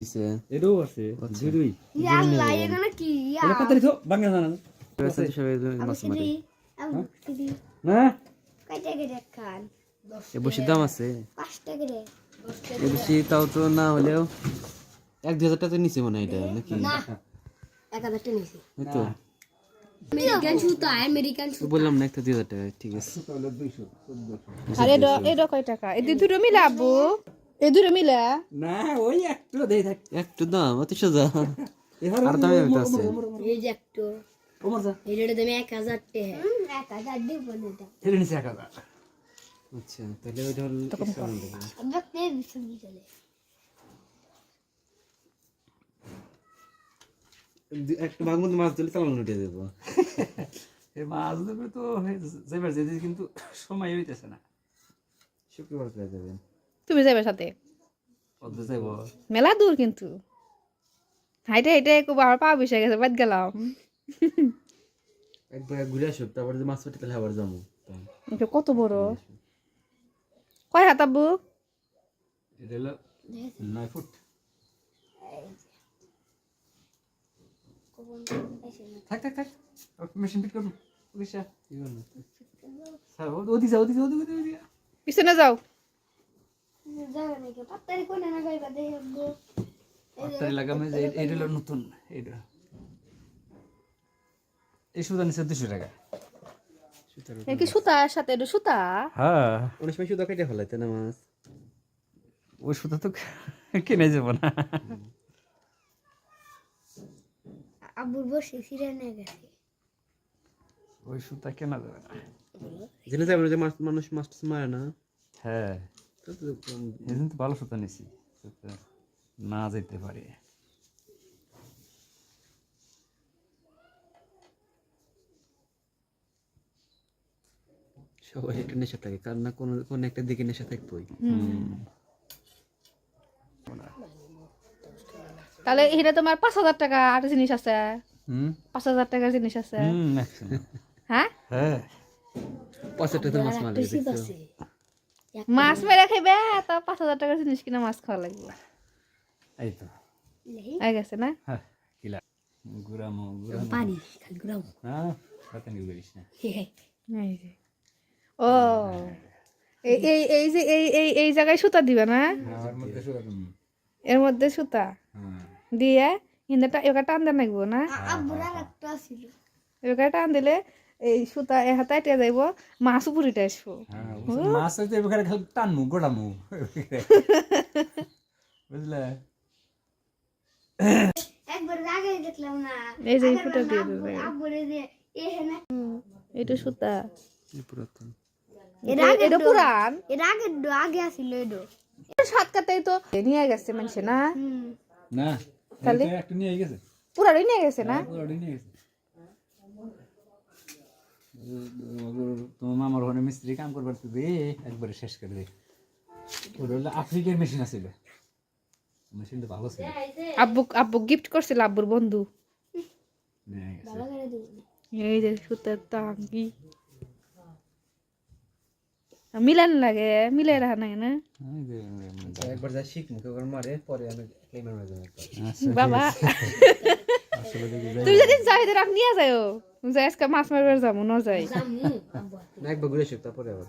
দিছে। এটাও আছে আচ্ছা। দুই দুই আল্লাহ এখানে কি? এটা কাতারি তো বাংলা জানা। না সবাই মাছ মারে। না? কয়টা করে খান? এ বসে দাম আছে? পাঁচটা করে। এ বেশি তাও তো না হলেও এক দুই হাজার টাকা নিচে মনে হয় এটা নাকি? না। এক তো। আমেরিকান সুতা আমেরিকান তো বললাম না একটা দুই হাজার টাকা ঠিক আছে। আর এটা এটা কয় টাকা? এই দুটো মিলে আব্বু। এই দুটো মিলে? না ওই একটু দেই থাক একটু দাম অত সোজা আর দামে আছে এই যে একটু ওমর যা এটার দামে এক হাজার টাকা এক হাজার দিব না এটা ছেড়ে নিছে এক হাজার আচ্ছা তাহলে ওইটা হলো আমরা তে বিসবি চলে একটা ভাগ মাছ দেবো এই মাছ ধরবে তো যাইবার যেতে কিন্তু সময় হইতেছে না শুক্রবার যাবেন তুমি যাবে সাথে মেলা দূর কিন্তু। হাইটে হাইটে খুব আমার পা বসে গেছে বাদ গেলাম। একবার ঘুরে আসুক তারপরে যে মাছ পেটে তাহলে আবার যাব। কত বড়? কয় হাত আব্বু? এটা হলো নয় ফুট। থাক থাক থাক। মেশিন ফিট করুন ওদিকে ওদিকে ওদিকে পিছনে যাও। ওই সুতা তো কিনে যাব না। আব্বুর বসে ফিরে নিয়ে গেছে। ওই সুতা কেনা যাবে না। জেনে যাবে যে মানুষ মাছ টাছ মারে না। হ্যাঁ। তো ভালো সুতা নিছি না যেতে পারে। সবাই একটা নেশা থাকে কার না কোনো কোনো একটা দিকে নেশা থাকবোই তাহলে এখানে তোমার পাঁচ হাজার টাকা আর জিনিস আছে? হুম? পাঁচ হাজার টাকার জিনিস আছে। হ্যাঁ? হ্যাঁ। পঁচাত্তর তো মাছ মারবে দেখছ। মাছ মেরে খাইবে তা পাঁচ হাজার টাকার জিনিস কিনা মাছ খাওয়া লাগবে। এই তো হয়ে গেছে না? হ্যাঁ কিলা। পানি খালি হ্যাঁ নিয়ে করিস না। এই যে। ও এই এই এই যে এই এই এই জায়গায় সুতা দিবে না? আমার মধ্যে সুতা এর মধ্যে সুতা? দিয়ে হিন্দাটা এবার টান দেন লাগবো না? আব্বুর একটা ছিল টান দিলে এই সুতা এ হাতে আইটে যাইব মাছ উপরিটা আসব। হ্যাঁ? মাছ হইতে এবার খালি টানমু গোটামু। বুঝলে? একবার আগে দেখলাম না। এই যে ফুটা দিয়ে দেবে। আব্বুরে যে এখানে এটা সুতা। এই পুরাতন? এর এটা- আগে এটা পুরান। এর আগে আগে আসিল এডো সাত কাতাই তো নিয়ে গেছে মানুষে না? না তাহলে? একটু নিয়ে গেছে। পুরাটাই নিয়ে গেছে না? পুরোটাই নিয়ে গেছে। তোমার মামার ওখানে মিস্ত্রি কাম করবার তো দে একবারে শেষ করে দে। ওটা হলো আফ্রিকার মেশিন আছিল। মেশিনটা ভালো ছিল। আব্বু আব্বু গিফট করছিল আব্বুর বন্ধু। এই যে সুতার টাঙ্গি। মিলান লাগে মিলে রাখা নাই না? একবার যা শিখ মুখে একবার মারে পরে আমি ক্লেমার একবার আচ্ছা, বাবা। তুই যদি চাহিদা রাখ নিয়ে যাও যাই আজকে মাছ মারবার যাব ন যাই না ঘুরে তারপরে আবার।